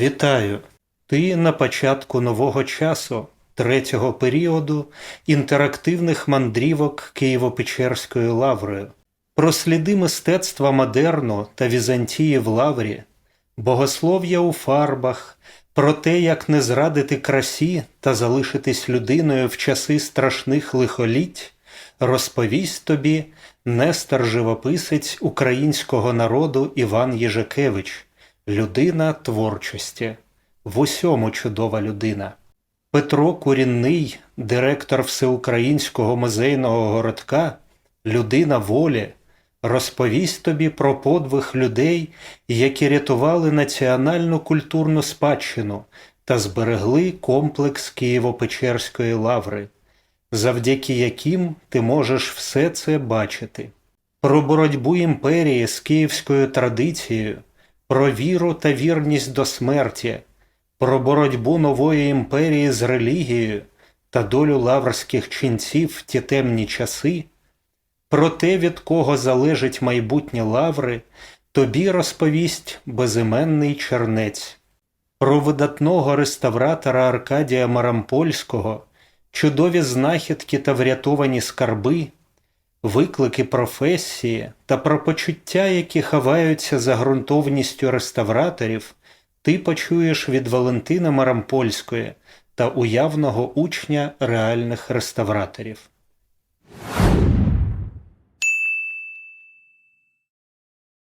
Вітаю! Ти на початку нового часу, третього періоду інтерактивних мандрівок Києво-Печерською лаврою. Про сліди мистецтва модерну та Візантії в лаврі, богослов'я у фарбах, про те, як не зрадити красі та залишитись людиною в часи страшних лихоліть, розповість тобі Нестор живописець українського народу Іван Єжикевич, людина творчості, в усьому чудова людина. Петро Курінний, директор Всеукраїнського музейного городка, людина волі, розповість тобі про подвиг людей, які рятували національну культурну спадщину та зберегли комплекс Києво-Печерської лаври, завдяки яким ти можеш все це бачити. Про боротьбу імперії з київською традицією, про віру та вірність до смерті, про боротьбу нової імперії з релігією та долю лаврських ченців в ті темні часи, про те, від кого залежить майбутнє лаври, тобі розповість безіменний чернець. Про видатного реставратора Аркадія Марампольського, чудові знахідки та врятовані скарби, виклики професії та про почуття, які ховаються за ґрунтовністю реставраторів, ти почуєш від Валентина Марампольської та уявного учня реальних реставраторів.